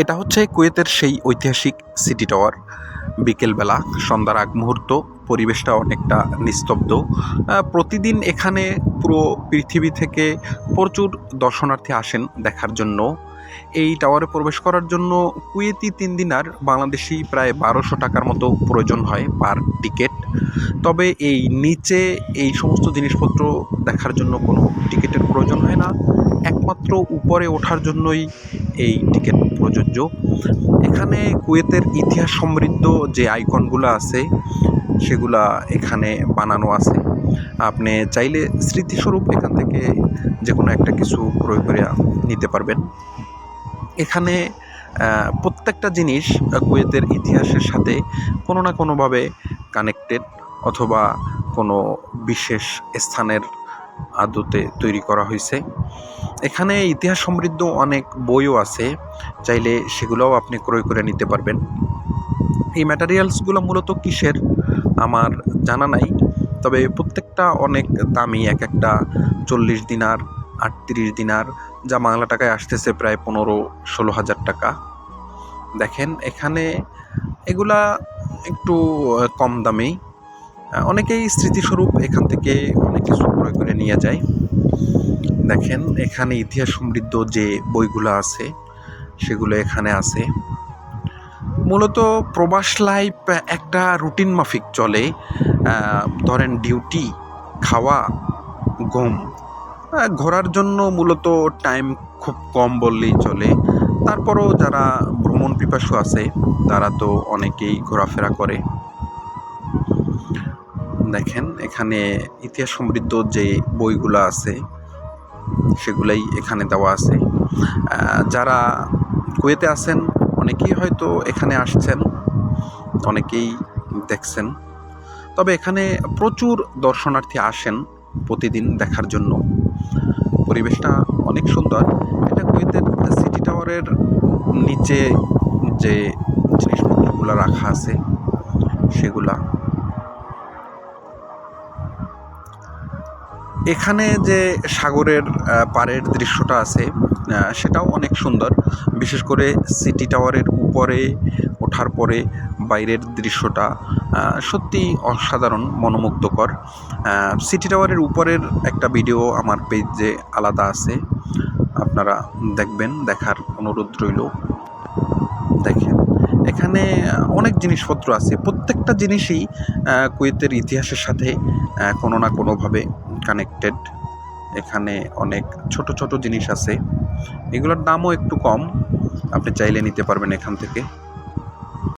এটা হচ্ছে কুয়েতের সেই ঐতিহাসিক সিটি টাওয়ার। বিকেলবেলা, সন্ধ্যার আগ মুহূর্ত, পরিবেশটা অনেকটা নিস্তব্ধ। প্রতিদিন এখানে পুরো পৃথিবী থেকে প্রচুর দর্শনার্থী আসেন দেখার জন্য। এই টাওয়ারে প্রবেশ করার জন্য কুয়েতি তিন দিনার বাংলাদেশি প্রায় বারোশো টাকার মতো প্রয়োজন হয় পার টিকিট। তবে এই নিচে এই সমস্ত জিনিসপত্র দেখার জন্য কোনো টিকিটের প্রয়োজন হয় না। একমাত্র উপরে ওঠার জন্যই এই টিকিট প্রযোজ্য। এখানে কুয়েতের ইতিহাস সমৃদ্ধ যে আইকনগুলো আছে, সেগুলা এখানে বানানো আছে। আপনি চাইলে স্মৃতিস্বরূপ এখান থেকে যে কোনো একটা কিছু ক্রয় করে নিতে পারবেন। এখানে প্রত্যেকটা জিনিস কুয়েতের ইতিহাসের সাথে কোনো না কোনোভাবে কানেক্টেড অথবা কোনো বিশেষ স্থানের আদতে তৈরি করা হয়েছে। এখানে ইতিহাস সমৃদ্ধ অনেক বইও আছে, চাইলে সেগুলোও আপনি ক্রয় করে নিতে পারবেন। এই ম্যাটেরিয়ালসগুলো মূলত কিসের? আমার জানা নাই, তবে প্রত্যেকটা অনেক দামি, এক একটা চল্লিশ দিনার, আটত্রিশ দিনার যা বাংলা টাকায় আসতেছে প্রায় পনেরো ষোলো হাজার টাকা। দেখেন, এখানে এগুলা একটু কম দামেই অনেকেই স্মৃতিস্বরূপ এখান থেকে অনেক কিছু ক্রয় করে নিয়ে যায়। দেখেন, এখানে ইতিহাস সমৃদ্ধ যে বইগুলো আছে, সেগুলো এখানে আছে। মূলত প্রবাস লাইফ একটা রুটিন মাফিক চলে। ধরেন ডিউটি, খাওয়া, ঘুম। ঘোরার জন্য মূলত টাইম খুব কম বললেই চলে। তারপরও যারা ভ্রমণ পিপাসু আছে, তারা তো অনেকেই ঘোরাফেরা করে। দেখেন, এখানে ইতিহাস সমৃদ্ধ যে বইগুলো আছে, সেগুলাই এখানে দেওয়া আছে। যারা কুয়েতে আছেন, অনেকেই হয়তো এখানে আসছেন, অনেকেই দেখছেন। তবে এখানে প্রচুর দর্শনার্থী আসেন প্রতিদিন দেখার জন্য। পরিবেশটা অনেক সুন্দর। এটা কুয়েতের সিটি টাওয়ারের নিচে যে জিনিসপত্রগুলো রাখা আছে, সেগুলা। এখানে যে সাগরের পাড়ের দৃশ্যটা আছে সেটাও অনেক সুন্দর। বিশেষ করে সিটি টাওয়ারের উপরে ওঠার পরে বাইরের দৃশ্যটা সত্যি অসাধারণ, মনোমুগ্ধকর। সিটি টাওয়ারের উপরের একটা ভিডিও আমার পেজে আলাদা আছে। আপনারা দেখবেন, দেখার অনুরোধ রইল। দেখেন, এখানে অনেক জিনিসপত্র আছে। প্রত্যেকটা জিনিসই কুয়েতের ইতিহাসের সাথে কোনো না কোনোভাবে কানেক্টেড এখানে অনেক ছোট ছোট জিনিস আছে। এগুলোর দামও একটু কম। আপনি চাইলে নিতে পারবেন এখান থেকে।